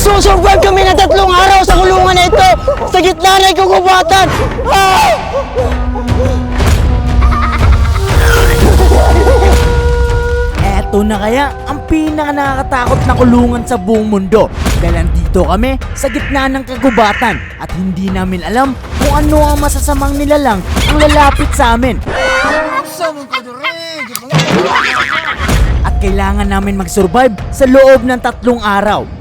Magsusurvive kami na tatlong araw sa kulungan na ito sa gitna ng kagubatan! Ah! Eto na kaya ang pinaka nakakatakot na kulungan sa buong mundo. Dahil andito kami sa gitna ng kagubatan at hindi namin alam kung ano ang masasamang nilalang ang lalapit sa amin. At kailangan namin mag-survive sa loob ng tatlong araw.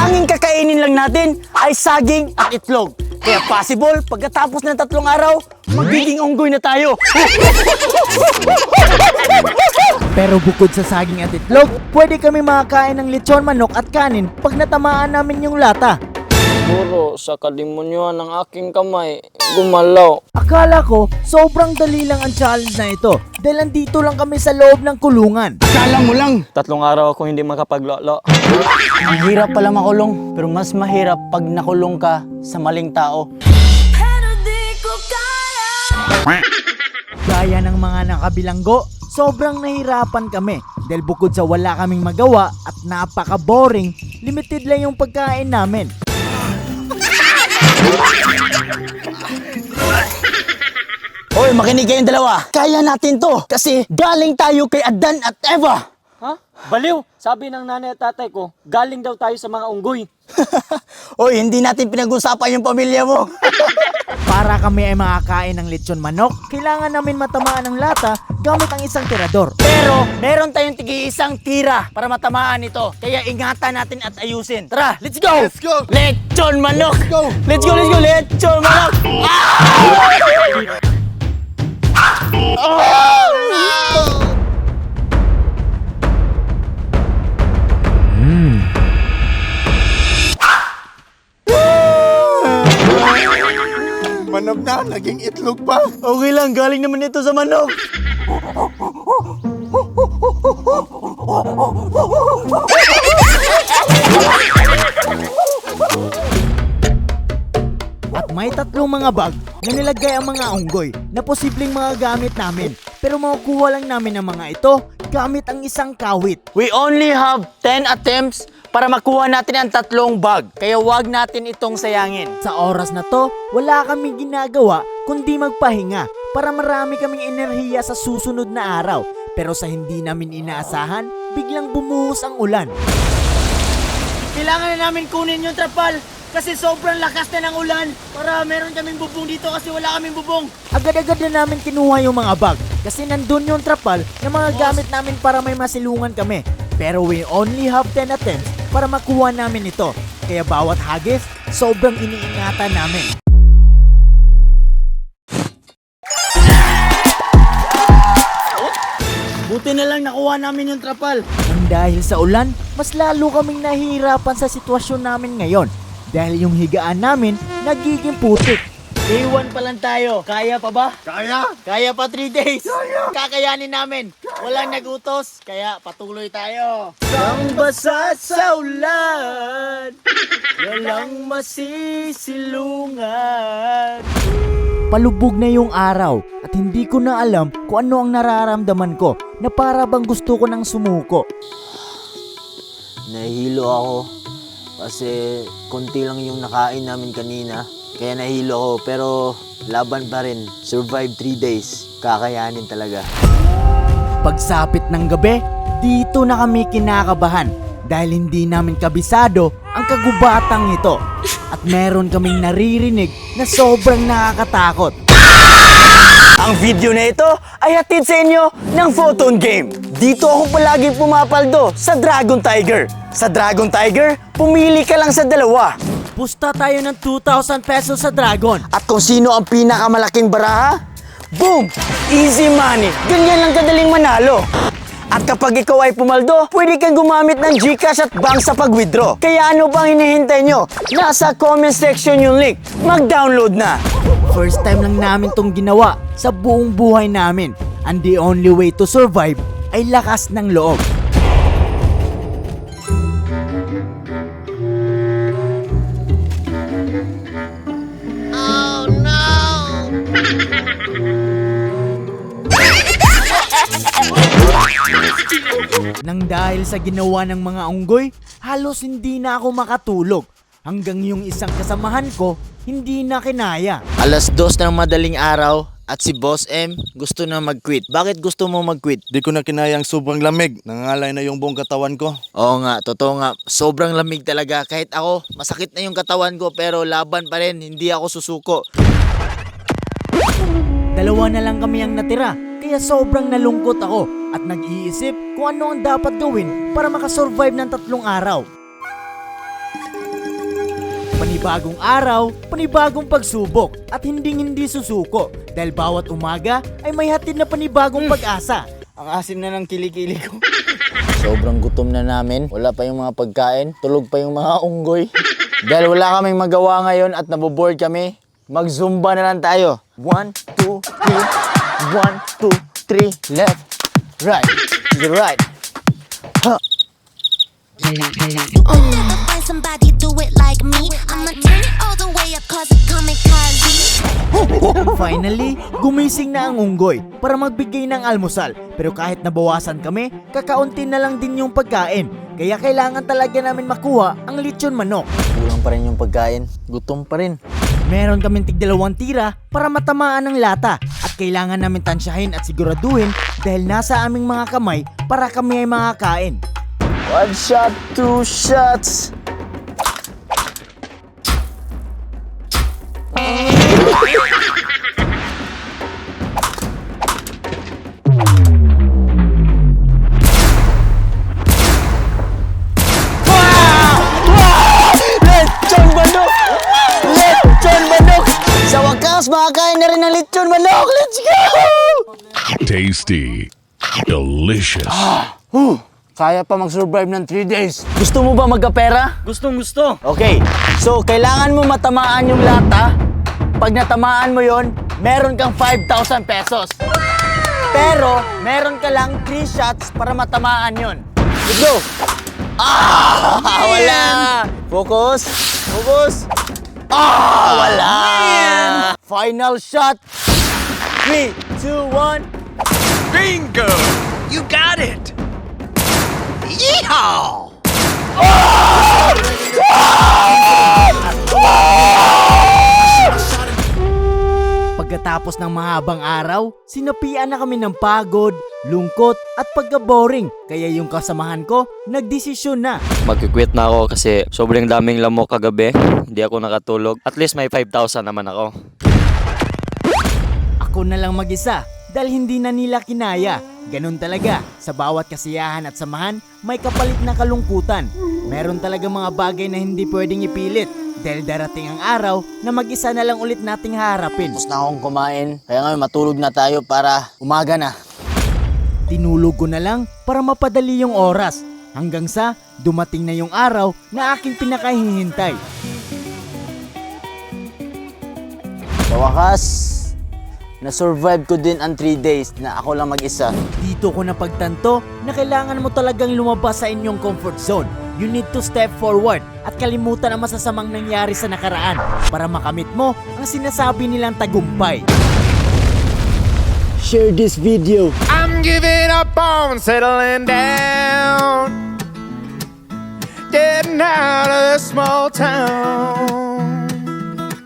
Tanging kakainin lang natin ay saging at itlog. Kaya possible, pagkatapos ng tatlong araw, magiging unggoy na tayo. Pero bukod sa saging at itlog, pwede kami makakain ng lechon manok at kanin pag natamaan namin yung lata. Siguro sa kalimunyuan ng aking kamay, gumalaw. Akala ko, sobrang dali lang ang challenge na ito dahil andito lang kami sa loob ng kulungan. Kala mo lang, Tatlong araw ako hindi makapaglolo. ang hirap pala makulong, pero mas mahirap pag nakulong ka sa maling tao. Gaya ng mga nakabilanggo, sobrang nahirapan kami dahil bukod sa wala kaming magawa at napaka-boring, limited lang yung pagkain namin. Hoy, makinig kayong dalawa. Kaya natin to kasi galing tayo kay Adan at Eva. Baliw! Sabi ng nanay at tatay ko, galing daw tayo sa mga unggoy. Hoy, hindi natin pinag-usapan yung pamilya mo. Para kami ay makakain ng lechon manok, kailangan namin matamaan ng lata gamit ang isang tirador. Pero meron tayong tigi-isang tira para matamaan ito. Kaya ingatan natin at ayusin. Tara, let's go! Let's go! Lechon manok! Let's go! Let's go, let's go! Lechon manok! Manok na, naging itlog pa. Okay lang, galing naman ito sa manok. At may tatlong mga bag na nilagay ang mga unggoy na posibleng mga gamit namin. Pero makukuha lang namin ang mga ito gamit ang isang kawit. We only have 10 attempts para makuha natin ang tatlong bag. Kaya wag natin itong sayangin. Sa oras na to, wala kaming ginagawa kundi magpahinga para marami kaming enerhiya sa susunod na araw. Pero sa hindi namin inaasahan, biglang bumuhos ang ulan. Kailangan na namin kunin yung trapal kasi sobrang lakas na ng ulan para meron kaming bubong dito kasi wala kaming bubong. Agad-agad na namin kinuha yung mga bag kasi nandun yung trapal na mga gamit namin para may masilungan kami. Pero we only have 10 attempts para makuha namin ito. Kaya bawat hagis, sobrang iniingatan namin. Buti na lang nakuha namin yung trapal. Ang dahil sa ulan, mas lalo kaming nahihirapan sa sitwasyon namin ngayon. Dahil yung higaan namin, nagiging putik. Day 1 pa lang tayo. Kaya pa ba? Kaya? Kaya pa 3 days. Kakayanin namin. Walang nagutos, kaya patuloy tayo. Ang basa sa ulan, walang masisilungan. Palubog na yung araw at hindi ko na alam kung ano ang nararamdaman ko na para bang gusto ko nang sumuko. Nahihilo ako kasi konti lang yung nakain namin kanina. Kaya nahilo ako pero laban pa rin. Survive 3 days. Kakayanin talaga. Pagsapit ng gabi, dito na kami kinakabahan dahil hindi namin kabisado ang kagubatang ito. At meron kaming naririnig na sobrang nakakatakot. Ang video na ito ay hatid sa inyo ng Photon Game. Dito ako palagi pumapaldo sa Dragon Tiger. Sa Dragon Tiger, pumili ka lang sa dalawa. Pusta tayo ng 2,000 pesos sa Dragon. At kung sino ang pinakamalaking baraha, boom! Easy money. Ganyan lang kadaling manalo. At kapag ikaw ay pumaldo, pwede kang gumamit ng GCash at bank sa pag-withdraw. Kaya ano bang hinihintay nyo? Nasa comment section yung link. Mag-download na! First time lang namin tong ginawa sa buong buhay namin. And the only way to survive ay lakas ng loob. Nang dahil sa ginawa ng mga unggoy, halos hindi na ako makatulog. Hanggang yung isang kasamahan ko, hindi na kinaya. Alas dos ng madaling araw at si Boss M gusto na mag-quit. Bakit gusto mo mag-quit? Di ko na kinayang sobrang lamig. Nangangalay na yung buong katawan ko. Oo nga, totoo nga. Sobrang lamig talaga. Kahit ako, masakit na yung katawan ko pero laban pa rin. Hindi ako susuko. Dalawa na lang kami ang natira, kaya sobrang nalungkot ako at nag-iisip kung ano ang dapat gawin para makasurvive ng tatlong araw. Panibagong araw, panibagong pagsubok at hindi hindi susuko dahil bawat umaga ay may hatid na panibagong pag-asa. Ang asim na ng kilikili ko. Sobrang gutom na namin. Wala pa yung mga pagkain. Tulog pa yung mga unggoy. Dahil wala kaming magawa ngayon at naboboard kami, mag-zumba na lang tayo. One, two, three. One, two, three. Left, right, to the right. Never find somebody do it like me. I'ma turn it all the way up cause it's kamikaze. Finally, gumising na ang unggoy para magbigay ng almusal. Pero kahit nabawasan kami, kakaunti na lang din yung pagkain. Kaya kailangan talaga namin makuha ang lechon manok. Kulang pa rin yung pagkain. Gutom pa rin. Meron kaming tigdalawang tira para matamaan ng lata at kailangan namin tansyahin at siguraduhin dahil nasa aming mga kamay para kami ay makakain. One shot, two shots. Makakain na rin ng lechon manok! Let's go! Tasty. Delicious. Kaya pa mag-survive ng 3 days. Gusto mo ba magkapera? Gustong gusto. Okay, so kailangan mo matamaan yung lata. Pag natamaan mo yon, meron kang 5,000 pesos. Pero, meron ka lang 3 shots para matamaan yon. Let's go! Ah! Wala! Focus! Focus! Ah! Wala! Final shot! 3, 2, 1. Bingo! You got it! Pagkatapos ng mahabang araw, sinapian na kami ng pagod, lungkot at pagka-boring. Kaya yung kasamahan ko, nagdesisyon na. Magkikwit na ako kasi sobrang daming lamok kagabi. Hindi ako nakatulog. At least may 5,000 naman ako. Ako na lang mag-isa dahil hindi na nila kinaya. Ganun talaga, sa bawat kasiyahan at samahan, may kapalit na kalungkutan. Meron talaga mga bagay na hindi pwedeng ipilit dahil darating ang araw na mag-isa na lang ulit nating haharapin. Tapos na akong kumain. Kaya ngayon matulog na tayo para umaga na. Tinulog ko na lang para mapadali yung oras hanggang sa dumating na yung araw na aking pinakahihintay. Sa wakas, na-survive ko din ang 3 days na ako lang mag-isa. Dito ko napagtanto na kailangan mo talagang lumabas sa inyong comfort zone. You need to step forward at kalimutan ang masasamang nangyari sa nakaraan para makamit mo ang sinasabi nilang tagumpay. Share this video. I'm giving up on settling down. Getting out of this small town.